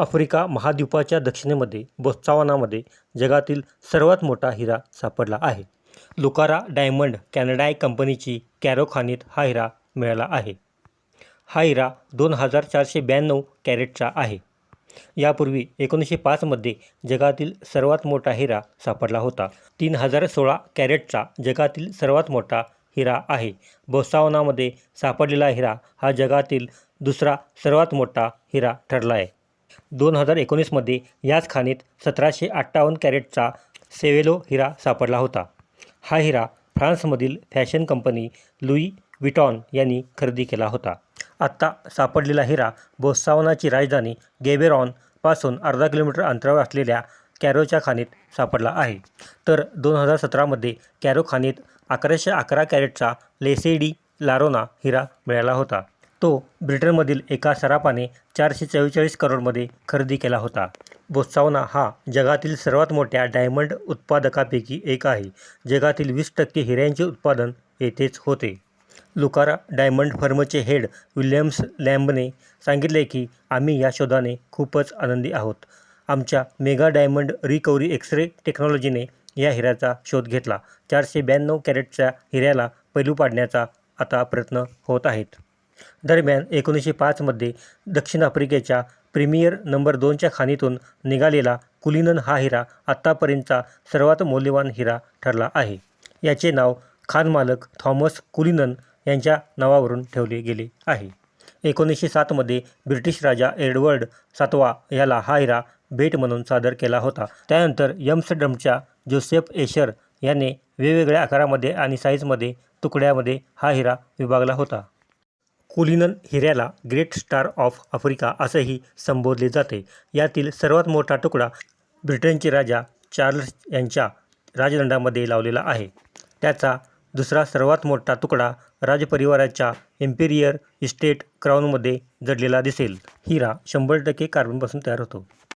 Africa महाद्वीपाच्या दक्षिणेमध्ये बोत्सावानामध्ये जगातील सर्वात मोठा हिरा सापडला आहे. लुकारा डायमंड कॅनडाय कंपनीची कॅरो खाणीत हा हिरा मिळाला आहे. हा हिरा दोन हजार चारशे ब्याण्णव कॅरेटचा आहे. यापूर्वी एकोणीसशे पाचमध्ये जगातील सर्वात मोठा हिरा सापडला होता. तीन हजार सोळा कॅरेटचा जगातील सर्वात मोठा हिरा आहे. बोत्सावनामध्ये सापडलेला हिरा हा जगातील दुसरा सर्वात मोठा हिरा ठरला आहे. दोन हजार एकोणीसमध्ये याच खाणीत सतराशे अठ्ठावन्न कॅरेटचा सेवेलो हिरा सापडला होता. हा हिरा फ्रान्समधील फॅशन कंपनी लुई विटॉन यांनी खरेदी केला होता. आत्ता सापडलेला हिरा बोस्सावनाची राजधानी गेबेरॉनपासून अर्धा किलोमीटर अंतरावर असलेल्या कॅरोच्या खाणीत सापडला आहे. तर दोन हजार सतरामध्ये कॅरो खाणीत अकराशे अकरा कॅरेटचा लेसेडी लारोना हिरा मिळाला होता. तो ब्रिटनमधील एका सराफाने चारशे चव्वेचाळीस करोडमध्ये खरेदी केला होता. बोत्सावना हा जगातील सर्वात मोठ्या डायमंड उत्पादकापैकी एक आहे. जगातील वीस टक्के हिऱ्यांचे उत्पादन येथेच होते. लुकारा डायमंड फर्मचे हेड विल्यम्स लॅम्बने सांगितले की आम्ही या शोधाने खूपच आनंदी आहोत. आमच्या mega diamond recovery x ray टेक्नॉलॉजीने या हिऱ्याचा शोध घेतला. चारशे ब्याण्णव कॅरेटच्या हिऱ्याला पैलू पाडण्याचा आता प्रयत्न होत आहेत. दरम्यान एकोणीसशे पाचमध्ये दक्षिण आफ्रिकेच्या प्रीमियर नंबर दोनच्या खाणीतून निघालेला कुलिनन हा हिरा आत्तापर्यंतचा सर्वात मौल्यवान हिरा ठरला आहे. याचे नाव खानमालक थॉमस कुलिनन यांच्या नावावरून ठेवले गेले आहे. एकोणीसशे सातमध्ये ब्रिटिश राजा एडवर्ड सातवा याला हा हिरा भेट म्हणून सादर केला होता. त्यानंतर यम्स्टरडमच्या जोसेफ एशर याने वेगवेगळ्या आकारामध्ये आणि साईजमध्ये तुकड्यामध्ये हा हिरा विभागला होता. कुलिनन हिऱ्याला ग्रेट स्टार ऑफ आफ्रिका असंही संबोधले जाते. यातील सर्वात मोठा तुकडा ब्रिटनचे राजा चार्ल्स यांच्या राजदंडामध्ये लावलेला आहे. त्याचा दुसरा सर्वात मोठा तुकडा राजपरिवाराच्या इम्पेरियर इस्टेट क्राऊनमध्ये जडलेला दिसेल. हिरा शंभर टक्के कार्बनपासून तयार होतो.